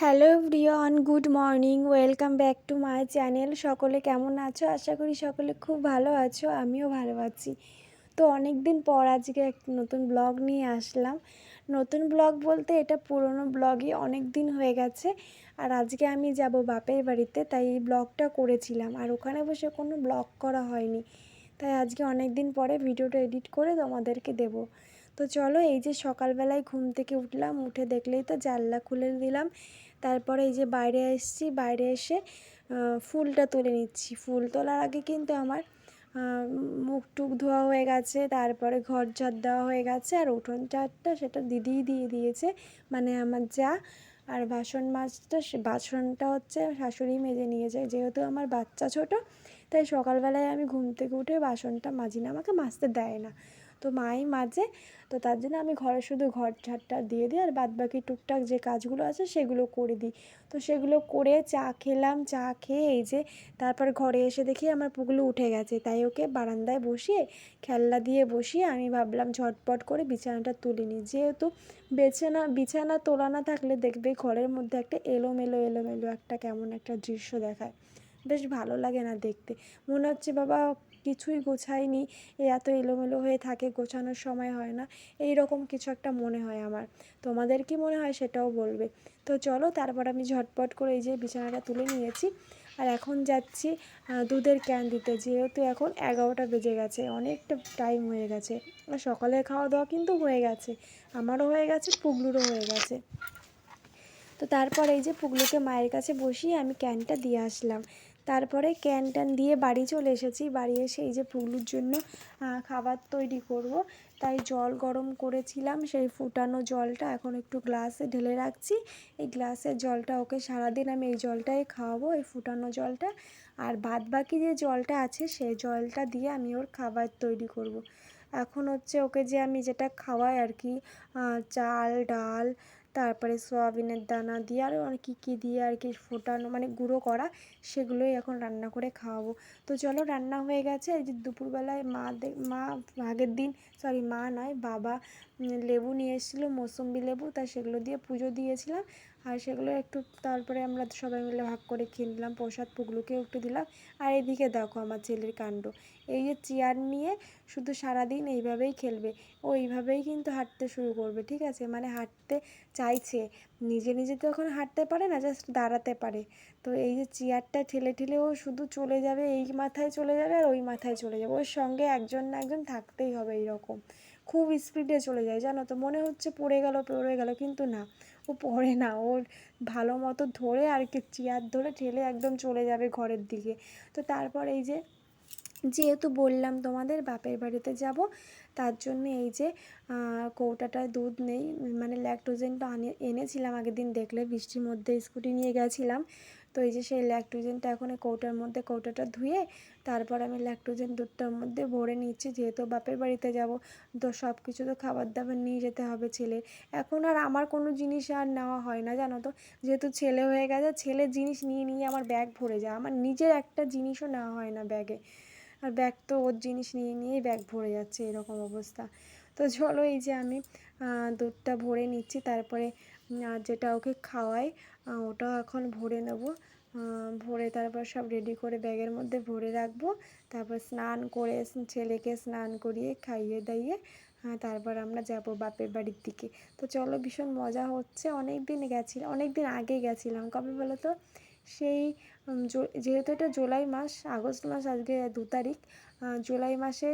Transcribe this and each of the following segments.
Hello everyone, good morning, welcome back to my channel. সকলে কেমন আছো? আশা করি সকলে খুব ভালো আছো, আমিও ভালো আছি। তো অনেক দিন পর আজকে এক নতুন ব্লগ নিয়ে আসলাম। নতুন ব্লগ বলতে এটা পুরনো ব্লগই অনেক দিন হয়ে গেছে আর আজকে আমি যাব বাপের বাড়িতে, তাই এই ব্লগটা করেছিলাম আর ওখানে বসে কোনো ব্লগ করা হয়নি। তাই আজকে অনেক দিন পরে ভিডিওটা এডিট করে তোমাদেরকে দেব। তো চলো এই যে সকালবেলায় ঘুম থেকে উঠলাম, উঠে দেখলেই তো জানলা খুলে দিলাম। তারপরে এই যে বাইরে এসেছি, বাইরে এসে ফুলটা তুলে নিচ্ছি। ফুল তোলার আগে কিন্তু আমার মুখ টুক ধোয়া হয়ে গেছে, তারপরে ঘর ঝাড় দেওয়া হয়ে গেছে, আর উঠোন ঝাড়টা সেটা দিদিই দিয়ে দিয়েছে। মানে আমার যা, আর বাসন মাজটা বাসনটা হচ্ছে শাশুড়ি মেজে নিয়ে যায় যেহেতু আমার বাচ্চা ছোট, তাই সকালবেলায় আমি ঘুম থেকে উঠে বাসনটা মাজি না আমাকে মাজতে দেয় না। তো মাই মাঝে, তো তার জন্য আমি ঘরে শুধু ঘর ঝাড়টা দিয়ে দিই আর বাদ বাকি টুকটাক যে কাজগুলো আছে সেগুলো করে দিই। তো সেগুলো করে চা খেলাম, চা খেয়ে এই যে তারপর ঘরে এসে দেখি আমার পুগলু উঠে গেছে। তাই ওকে বারান্দায় বসিয়ে, খেলনা দিয়ে বসিয়ে আমি ভাবলাম ঝটপট করে বিছানাটা তুলে নিই। যেহেতু বিছানা বিছানা তোলা না থাকলে দেখবে ঘরের মধ্যে একটা এলোমেলো এলোমেলো একটা কেমন একটা দৃশ্য দেখায়। বেশ ভালো লাগে না দেখতে। মনে হচ্ছে বাবা কিছুই গোছাইনি এত এলোমেলো হয়ে থাকে, গোছানোর সময় হয় না। এই রকম কিছু একটা মনে হয় আমার। তোমাদের কি মনে হয় সেটাও বলবে। তো চলো, তারপর আমি ঝটপট করে এই যে বিছানাটা তুলে নিয়েছি। আর এখন যাচ্ছি দুধের ক্যান দিতে। যেহেতু এখন এগারোটা বেজে গেছে, অনেকটা টাইম হয়ে গেছে। সকালের খাওয়া দাওয়া কিন্তু হয়ে গেছে। আমারও হয়ে গেছে, পুগলুরও হয়ে গেছে। তো তারপর এই যে পুগলুকে মায়ের কাছে বসিয়ে আমি ক্যানটা দিয়ে আসলাম। তারপরে ক্যান ট্যান দিয়ে বাড়ি চলে এসেছি। বাড়ি এসে এই যে পুগলুর জন্য খাবার তৈরি করব। তাই জল গরম করেছিলাম, সেই ফুটানো জলটা এখন একটু গ্লাসে ঢেলে রাখছি। এই গ্লাসের জলটা ওকে সারাদিন আমি এই জলটাই খাওয়াবো, এই ফুটানো জলটা। আর বাদ বাকি যে জলটা আছে সেই জলটা দিয়ে আমি ওর খাবার তৈরি করব। এখন হচ্ছে ওকে যে আমি যেটা খাওয়াই আর কি চাল, ডাল তারপরে সোয়াবিনের দানা দিয়ে আরও অনেক কী কী দিয়ে আর কি ফোটানো মানে গুঁড়ো করা, সেগুলোই এখন রান্না করে খাওয়াবো। তো চলো রান্না হয়ে গেছে যে দুপুরবেলায় মা মা আগের দিন সরি মা নয়, বাবা লেবু নিয়ে এসেছিল, মৌসুম্বি লেবু, তা সেগুলো দিয়ে পুজো দিয়েছিলাম। আর সেগুলো একটু তারপরে আমরা সবাই মিলে ভাগ করে খেয়ে নিলাম, প্রসাদ পুগলুকেও একটু দিলাম। আর এদিকে দেখো আমার ছেলের কাণ্ড। এই যে চেয়ার নিয়ে শুধু সারাদিন এইভাবেই খেলবে, ও এইভাবেই কিন্তু হাঁটতে শুরু করবে, ঠিক আছে? মানে হাঁটতে চাইছে, নিজে নিজে তো এখন হাঁটতে পারে না জাস্ট দাঁড়াতে পারে। তো এই যে চেয়ারটা ঠেলে ঠেলে ও শুধু চলে যাবে, এই মাথায় চলে যাবে আর ওই মাথায় চলে যাবে, ওর সঙ্গে একজন না একজন থাকতেই হবে এইরকম। খুব স্পিডে চলে যায়, জানো তো? মনে হচ্ছে পড়ে গেল পড়ে গেল, কিন্তু না, ও পড়ে না। ওর ভালো মতো ধরে আর কি চেয়ার ধরে ঠেলে একদম চলে যাবে ঘরের দিকে। তো তারপর এই যে, যেহেতু বললাম তোমাদের বাপের বাড়িতে যাব তার জন্য এই যে কৌটাটায় দুধ নেই মানে ল্যাকটোজেনটা আনে, এনেছিলাম আগের দিন, দেখলে বৃষ্টির মধ্যে স্কুটি নিয়ে গেছিলাম। তো এই যে সেই ল্যাকটোজেনটা এখন কৌটার মধ্যে, কৌটাটা ধুয়ে তারপর আমি ল্যাকটোজেন দুধটার মধ্যে ভরে নিচ্ছি, যেহেতু বাপের বাড়িতে যাব, তো সব কিছু তো খাবার দাবার নিয়ে যেতে হবে ছেলের। এখন আর আমার কোনো জিনিস আর নেওয়া হয় না, জানো তো? যেহেতু ছেলে হয়ে গেছে, ছেলের জিনিস নিয়ে নিয়ে আমার ব্যাগ ভরে যায়। আমার নিজের একটা জিনিসও নেওয়া হয় না ব্যাগে আর ব্যাগ তো ওর জিনিস নিয়ে নিয়েই ব্যাগ ভরে যাচ্ছে, এরকম অবস্থা। তো চলো এই যে আমি দুধটা ভরে নিচ্ছি, তারপরে আর যেটা ওকে খাওয়াই ওটাও এখন ভরে নেব। ভরে তারপর সব রেডি করে ব্যাগের মধ্যে ভরে রাখব। তারপর স্নান করে ছেলেকে স্নান করিয়ে খাইয়ে দাইয়ে হ্যাঁ তারপর আমরা যাব বাপের বাড়ির দিকে। তো চলো ভীষণ মজা হচ্ছে। অনেক দিন গেছিলাম অনেক দিন আগে গেছিলাম। কবে বলো তো? সেই যেহেতু এটা জুলাই মাস, আগস্ট মাস আজকে দু তারিখ জুলাই মাসে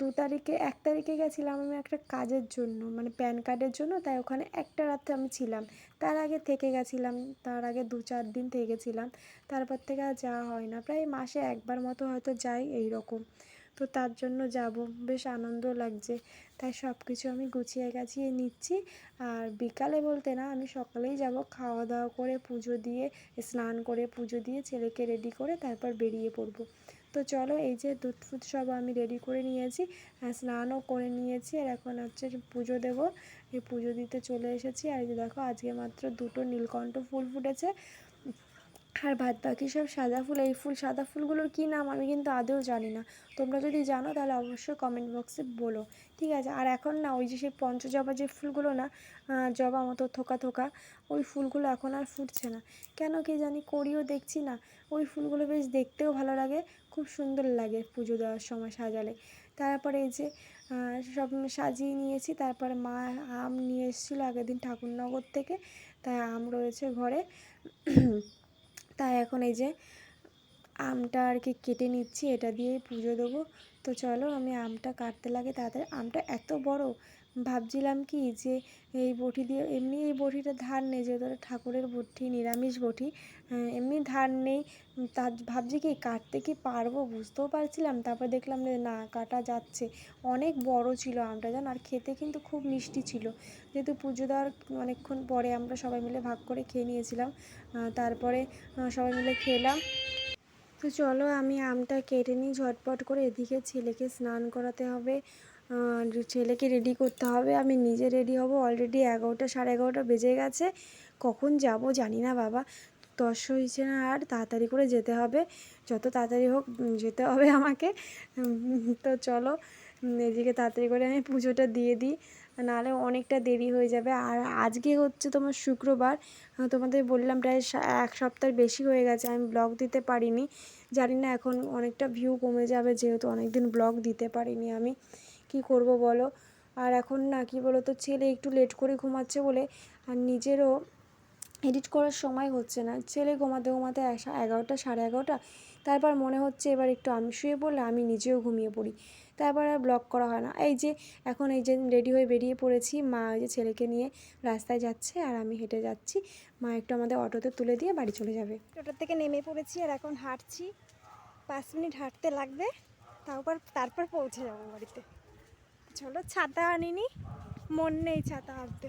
দু তারিখে, এক তারিখে গেছিলাম আমি একটা কাজের জন্য মানে প্যান কার্ডের জন্য, তাই ওখানে একটা রাত্রে আমি ছিলাম। তার আগে থেকে গেছিলাম, তার আগে দু চার দিন থেকে গেছিলাম, তারপর থেকে আর যাওয়া হয় না, প্রায় মাসে একবার মতো হয়তো যাই এই রকম তো তার জন্য যাব। বেশ আনন্দ লাগছে। তাই সব কিছু আমি গুছিয়ে গাছিয়ে নিচ্ছি। আর বিকালে বলতে না, আমি সকালেই যাব। খাওয়া দাওয়া করে পুজো দিয়ে, স্নান করে পুজো দিয়ে ছেলেকে রেডি করে তারপর বেরিয়ে পড়ব। তো চলো এই যে দুধ ফুধ সব আমি রেডি করে নিয়েছি। স্নানও করে নিয়েছি। আর এখন হচ্ছে পুজো দেবো। এই পুজো দিতে চলে এসেছি। আর দেখো, আজকে মাত্র দুটো নীলকণ্ঠ ফুল ফুটেছে। আর বাদ বাকি সব সাদা ফুল, এই ফুল, সাদা ফুলগুলোর কী নাম আমি কিন্তু আদৌ জানি না। তোমরা যদি জানো তাহলে অবশ্যই কমেন্ট বক্সে বলো। ঠিক আছে? আর এখন না, ওই যে সেই পঞ্চজবা যে ফুলগুলো না জবা মতো থোকা থোকা, ওই ফুলগুলো এখন আর ফুটছে না। কেন কি জানি করিও দেখছি না। ওই ফুলগুলো বেশ দেখতেও ভালো লাগে, খুব সুন্দর লাগে পুজো দেওয়ার সময় সাজালে। তারপরে এই যে সব সাজিয়ে নিয়েছি, তারপরে মা আম নিয়ে এসেছিল আগের দিন ঠাকুরনগর থেকে, তাই আম রয়েছে ঘরে। তাই এখন এই যে আমটা আর কি কেটে নিচ্ছি, এটা দিয়ে পুজো দেবো। তো চলো আমি আমটা কাটতে লাগে তাড়াতাড়ি। আমটা এত বড় ভাবছিলাম কি যে এই বটি দিয়ে এমনি এই বটিটা ধার নেই, যেহেতু ঠাকুরের বটি, নিরামিষ বটি এমনি ধার নেই। তা ভাবছি কি কাটতে কি পারব বুঝতেও পারছিলাম, তারপর দেখলাম যে না, কাটা যাচ্ছে। অনেক বড় ছিল আমটা, জান? আর খেতে কিন্তু খুব মিষ্টি ছিল। যেহেতু পুজো দেওয়ার অনেকক্ষণ পরে আমরা সবাই মিলে ভাগ করে খেয়ে নিয়েছিলাম তারপরে সবাই মিলে খেলাম। তো চলো আমি আমটা কেটে নিই ঝটপট করে, এদিকে ছেলেকে স্নান করাতে হবে। আর ছেলেকে রেডি করতে হবে। আমি নিজে রেডি হব। অলরেডি এগারোটা, সাড়ে এগারোটা বেজে গেছে। কখন যাব জানি না বাবা। দশ হয়েছে না আর তাড়াতাড়ি করে যেতে হবে। যত তাড়াতাড়ি হোক যেতে হবে আমাকে। তো চলো এদিকে তাড়াতাড়ি করে আমি পুজোটা দিয়ে দিই। নাহলে অনেকটা দেরি হয়ে যাবে। আর আজকে হচ্ছে তোমার শুক্রবার। তোমাদের বললাম প্রায় এক সপ্তাহ বেশি হয়ে গেছে। আমি ব্লগ দিতে পারিনি। জানি না এখন অনেকটা ভিউ কমে যাবে, যেহেতু অনেক দিন ব্লগ দিতে পারিনি আমি। কি করব বলো? আর এখন না, কি বলো তো ছেলে একটু লেট করে ঘুমাচ্ছে বলে আর নিজেরও এডিট করার সময় হচ্ছে না। ছেলে ঘুমাতে ঘুমাতে এগারোটা, সাড়ে এগারোটা, তারপর মনে হচ্ছে এবার একটু আমি শুয়ে পড়লে আমি নিজেও ঘুমিয়ে পড়ি। তারপর আর ব্লগ করা হয় না। এই যে, এখন এই যে রেডি হয়ে বেরিয়ে পড়েছি, মা ওই যে ছেলেকে নিয়ে রাস্তায় যাচ্ছে আর আমি হেঁটে যাচ্ছি। মা একটু আমাদের অটোতে তুলে দিয়ে বাড়ি চলে যাবে। টোটোর থেকে নেমে পড়েছি আর এখন হাঁটছি। পাঁচ মিনিট হাঁটতে লাগবে, তারপর তারপর পৌঁছে যাব বাড়িতে। চলো ছাতা আনিনি মন নেই ছাতা আনতে।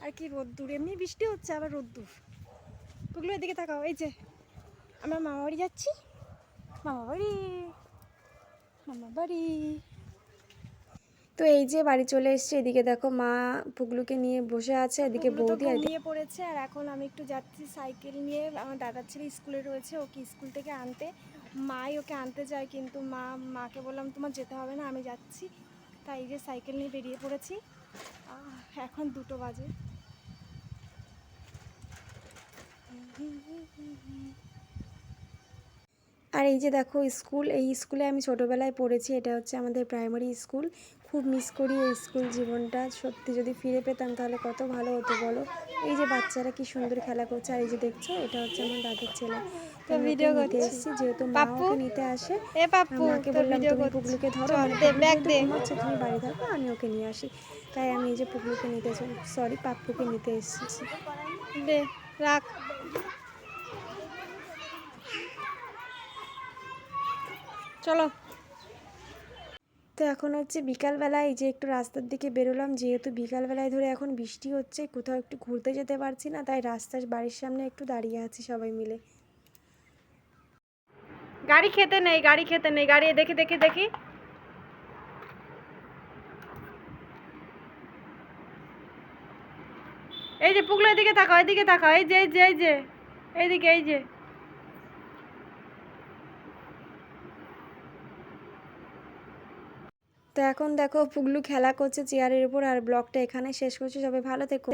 আর কি রোদ্দুর এমনি বৃষ্টি হচ্ছে আবার রোদ্দুর। ওগুলো এদিকে তাকাও এই যে আমরা মামা বাড়ি যাচ্ছি। মামা বাড়ি মামা বাড়ি। তো এই যে বাড়ি চলে এসছে এদিকে দেখো মা পুগলুকে নিয়ে বসে আছে এদিকে পুগলু বৌদি আর এদিকে- পড়েছে আর এখন আমি একটু যাচ্ছি সাইকেল নিয়ে। আমার দাদার ছেলে স্কুলে রয়েছে ওকে স্কুল থেকে আনতে। মাই ওকে আনতে যায় কিন্তু মা মাকে বললাম তোমার যেতে হবে না আমি যাচ্ছি। তাই যে সাইকেল নিয়ে বেরিয়ে পড়েছি। এখন দুটো বাজে। আর এই যে দেখো স্কুল এই স্কুলে আমি ছোটোবেলায় পড়েছি এটা হচ্ছে আমাদের প্রাইমারি স্কুল খুব মিস করি এই স্কুল জীবনটা। সত্যি যদি ফিরে পেতাম তাহলে কত ভালো হতো বলো? এই যে বাচ্চারা কি সুন্দর খেলা করছে আর এই যে দেখছ এটা হচ্ছে আমার দাদুর ছেলে। তো ভিডিও করছি। এসেছি যেহেতু মা পাপ্পু? ওকে নিতে আসে এ পাপ্পু মাকে বললাম ভিডিও তুমি করছি। ধরো ব্যাগ দে ঘুমাচ্ছে, তুমি বাড়ি থাকো আমি ওকে নিয়ে আসি। তাই আমি এই যে পুগলুকে নিতে সরি পাপ্পুকে নিতে এসেছি। দে রাখ। চলো। তো এখন হচ্ছে বিকালবেলায় যে একটু রাস্তার দিকে বেরোলাম, যেহেতু বিকালবেলায় ধরে এখন বৃষ্টি হচ্ছে, কোথাও একটু ঘুরতে যেতে পারছি না, তাই রাস্তার বাড়ির সামনে একটু দাঁড়িয়ে আছি সবাই মিলে। গাড়ি খেতে নেই, গাড়ি খেতে নেই, গাড়ি, দেখি দেখি দেখি। এই যে পুগলো, এদিকে তাকাও এদিকে তাকাও এই যে এই যে এই যে, এইদিকে, এই যে। তো এখন দেখো পুগলু খেলা করছে চেয়ারের উপর আর ব্লগটা এখানে শেষ করছি। সবাই ভালো থেকো।